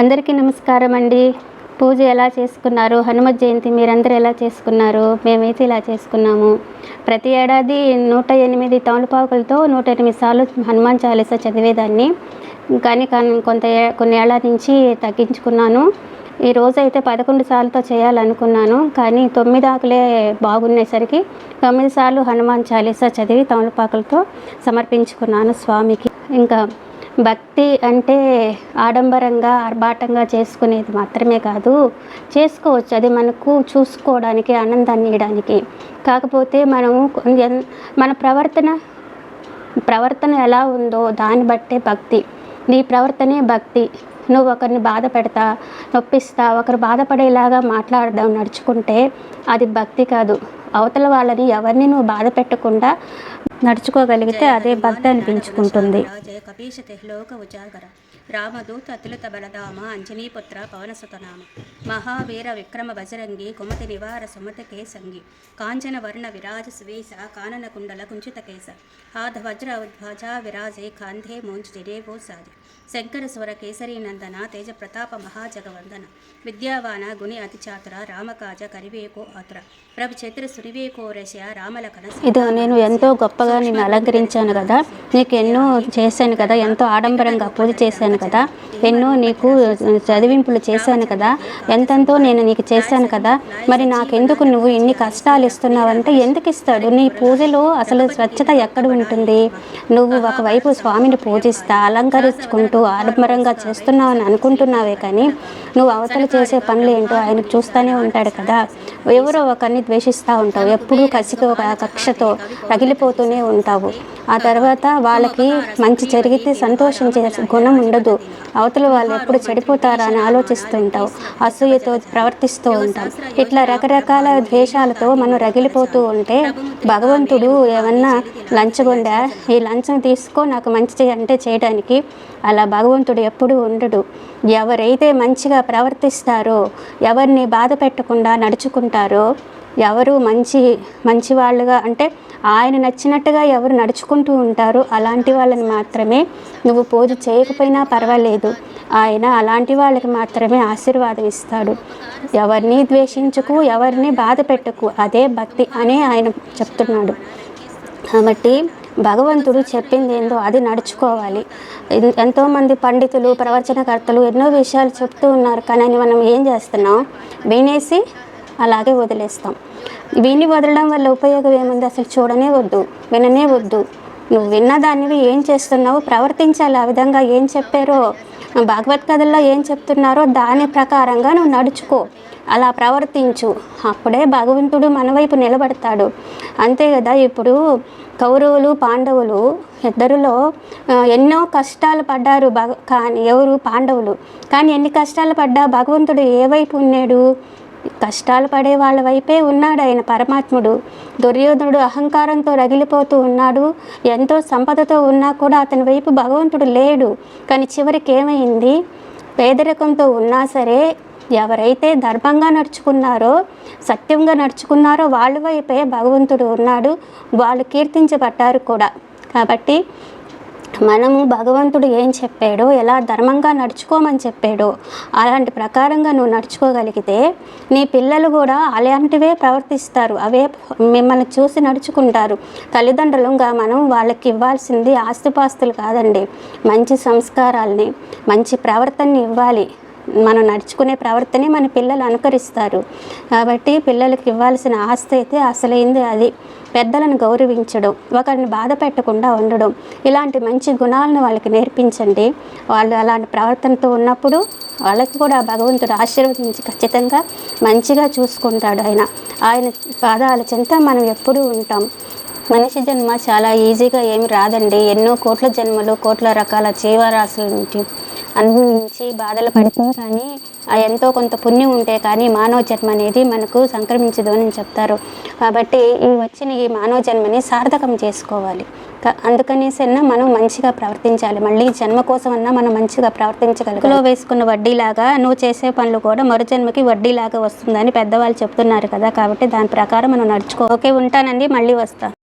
అందరికీ నమస్కారం అండి. పూజ ఎలా చేసుకున్నారు? హనుమత్ జయంతి మీరందరూ ఎలా చేసుకున్నారు? మేమైతే ఇలా చేసుకున్నాము. ప్రతి ఏడాది నూట ఎనిమిది తమలపాకులతో నూట ఎనిమిది సార్లు హనుమాన్ చాలీసా చదివేదాన్ని. కానీ కొంత కొన్ని ఏళ్ళ నుంచి తగ్గించుకున్నాను. ఈ రోజు అయితే పదకొండు సార్లతో చేయాలనుకున్నాను. కానీ తొమ్మిది ఆకులే బాగున్నేసరికి తొమ్మిది సార్లు హనుమాన్ చాలీసా చదివి తమలపాకులతో సమర్పించుకున్నాను స్వామికి. ఇంకా భక్తి అంటే ఆడంబరంగా ఆర్భాటంగా చేసుకునేది మాత్రమే కాదు చేసుకోవచ్చు. అది మనకు చూసుకోవడానికి ఆనందాన్ని ఇవ్వడానికి. కాకపోతే మనము మన ప్రవర్తన ప్రవర్తన ఎలా ఉందో దాన్ని బట్టే భక్తి. నీ ప్రవర్తనే భక్తి. నువ్వు ఒకరిని బాధ పెడతా నొప్పిస్తా ఒకరు బాధపడేలాగా మాట్లాడదాం నడుచుకుంటే అది భక్తి కాదు. అవతల వాళ్ళని ఎవరిని నువ్వు బాధ పెట్టకుండా నడుచుకోగలిగితే అదే భక్తి అనిపించుకుంటుంది. రామదూత అతులిత బలధామ అంజనీపుత్ర పవనసుతనామ. మహావీర విక్రమ బజరంగి కుమతి నివార సుమతి సంగి కాంచన వర్ణ విరాజ సువేశ కానన కుండల కుంచిత కేశ. హాధ వజ్ర ఉద్భాజ విరాజే కాంధే మోంజు జిరేవో సాది శంకర స్వర కేసరి నందన తేజ ప్రతాప మహాజగవందన విద్యావాన గుణి అతి చాతుర రామకాజ కరివేకో ఆతుర. ప్రభు చతుర సురివేకో రశ రామలకన ఇది నేను ఎంతో గొప్పగా నేను అలంకరించాను కదా. నీకు ఎన్నో చేశాను కదా. ఎంతో ఆడంబరంగా పూజ చేశాను కదా. ఎన్నో నీకు చదివింపులు చేశాను కదా. ఎంతెంతో నేను నీకు చేశాను కదా. మరి నాకెందుకు నువ్వు ఇన్ని కష్టాలు ఇస్తున్నావంటే ఎందుకు ఇస్తాడు? నీ పూజలో అసలు స్వచ్ఛత ఎక్కడ ఉంటుంది? నువ్వు ఒకవైపు స్వామిని పూజిస్తా అలంకరించుకుంటూ ఆడంబరంగా చేస్తున్నావు అని అనుకుంటున్నావే కానీ నువ్వు అవతల చేసే పనులు ఏంటో ఆయన చూస్తూనే ఉంటాడు కదా. ఎవరో ఒకరిని ద్వేషిస్తూ ఉంటావు. ఎప్పుడూ కసితో కక్షతో రగిలిపోతూనే ఉంటావు. ఆ తర్వాత వాళ్ళకి మంచి జరిగితే సంతోషించే గుణం ఉండదు. అవతల వాళ్ళు ఎప్పుడు చెడిపోతారా అని ఆలోచిస్తూ ఉంటావు. అసూయతో ప్రవర్తిస్తూ ఉంటాం ఇట్లా రకరకాల ద్వేషాలతో మనం రగిలిపోతూ ఉంటే భగవంతుడు ఏమన్నా లంచగొండా? ఈ లంచం తీసుకో నాకు మంచి అంటే చేయడానికి. అలా భగవంతుడు ఎప్పుడూ ఉండడు. ఎవరైతే మంచిగా ప్రవర్తిస్తారో ఎవరిని బాధ పెట్టకుండా నడుచుకుంటారో ఎవరు మంచి మంచి వాళ్ళుగా అంటే ఆయన నచ్చినట్టుగా ఎవరు నడుచుకుంటూ ఉంటారో అలాంటి వాళ్ళని మాత్రమే నువ్వు పూజ చేయకపోయినా పర్వాలేదు. ఆయన అలాంటి వాళ్ళకి మాత్రమే ఆశీర్వాదం ఇస్తాడు. ఎవరిని ద్వేషించుకు ఎవరిని బాధ పెట్టకు అదే భక్తి అని ఆయన చెప్తున్నాడు. కాబట్టి భగవంతుడు చెప్పింది ఏందో అది నడుచుకోవాలి. ఎంతోమంది పండితులు ప్రవచనకర్తలు ఎన్నో విషయాలు చెప్తూ ఉన్నారు. కానీ మనం ఏం చేస్తున్నాం? వినేసి అలాగే వదిలేస్తాం. వీళ్ళు వదలడం వల్ల ఉపయోగం ఏముంది? అసలు చూడనే వద్దు విననే వద్దు. నువ్వు విన్నదానివి ఏం చేస్తున్నావు ప్రవర్తించాలి. ఆ విధంగా ఏం చెప్పారో భగవద్గీతల్లో ఏం చెప్తున్నారో దాని ప్రకారంగా నువ్వు నడుచుకో. అలా ప్రవర్తించు. అప్పుడే భగవంతుడు మన వైపు నిలబడతాడు. అంతే కదా? ఇప్పుడు కౌరవులు పాండవులు ఇద్దరిలో ఎన్నో కష్టాలు పడ్డారు భగ కానీ ఎవరు? పాండవులు. కానీ ఎన్ని కష్టాలు పడ్డా భగవంతుడు ఏ వైపు ఉన్నాడు? కష్టాలు పడే వాళ్ళ వైపే ఉన్నాడు ఆయన పరమాత్ముడు. దుర్యోధనుడు అహంకారంతో రగిలిపోతూ ఉన్నాడు. ఎంతో సంపదతో ఉన్నా కూడా అతని వైపు భగవంతుడు లేడు. కానీ చివరికి ఏమైంది? పేదరికంతో ఉన్నా సరే ఎవరైతే ధర్మంగా నడుచుకున్నారో సత్యంగా నడుచుకున్నారో వాళ్ళ వైపే భగవంతుడు ఉన్నాడు. వాళ్ళు కీర్తించబడ్డారు కూడా. కాబట్టి మనము భగవంతుడు ఏం చెప్పాడో ఎలా ధర్మంగా నడుచుకోమని చెప్పాడో అలాంటి ప్రకారంగా నువ్వు నడుచుకోగలిగితే నీ పిల్లలు కూడా అలాంటివే ప్రవర్తిస్తారు. అవే మిమ్మల్ని చూసి నడుచుకుంటారు. తల్లిదండ్రులుగా మనం వాళ్ళకి ఇవ్వాల్సింది ఆస్తిపాస్తులు కాదండి. మంచి సంస్కారాల్ని మంచి ప్రవర్తనని ఇవ్వాలి. మనం నడుచుకునే ప్రవర్తనే మన పిల్లలు అనుకరిస్తారు. కాబట్టి పిల్లలకి ఇవ్వాల్సిన ఆస్తి అయితే అసలైంది అది. పెద్దలను గౌరవించడం ఒకరిని బాధ పెట్టకుండా ఉండడం ఇలాంటి మంచి గుణాలను వాళ్ళకి నేర్పించండి. వాళ్ళు అలాంటి ప్రవర్తనతో ఉన్నప్పుడు వాళ్ళకి కూడా భగవంతుడు ఆశీర్వదించి ఖచ్చితంగా మంచిగా చూసుకుంటాడు ఆయన. ఆయన పాదాల చెంత మనం ఎప్పుడూ ఉంటాం. మనిషి జన్మ చాలా ఈజీగా ఏమి రాదండి. ఎన్నో కోట్ల జన్మలు కోట్ల రకాల జీవరాశుల నుంచి అనుభవించి బాధలు పడితే కానీ ఎంతో కొంత పుణ్యం ఉంటే కానీ మానవ జన్మ అనేది మనకు సంక్రమించదు అని చెప్తారు. కాబట్టి ఈ వచ్చిన ఈ మానవ జన్మని సార్థకం చేసుకోవాలి. క- అందుకనేసన్నా మనం మంచిగా ప్రవర్తించాలి. మళ్ళీ జన్మ కోసం అన్నా మనం మంచిగా ప్రవర్తించగలగలో. వేసుకున్న వడ్డీలాగా నువ్వు చేసే పనులు కూడా మరు జన్మకి వడ్డీలాగా వస్తుందని పెద్దవాళ్ళు చెప్తున్నారు కదా కాబట్టి దాని ప్రకారం మనం నడుచుకో. ఓకే ఉంటానండి మళ్ళీ వస్తాను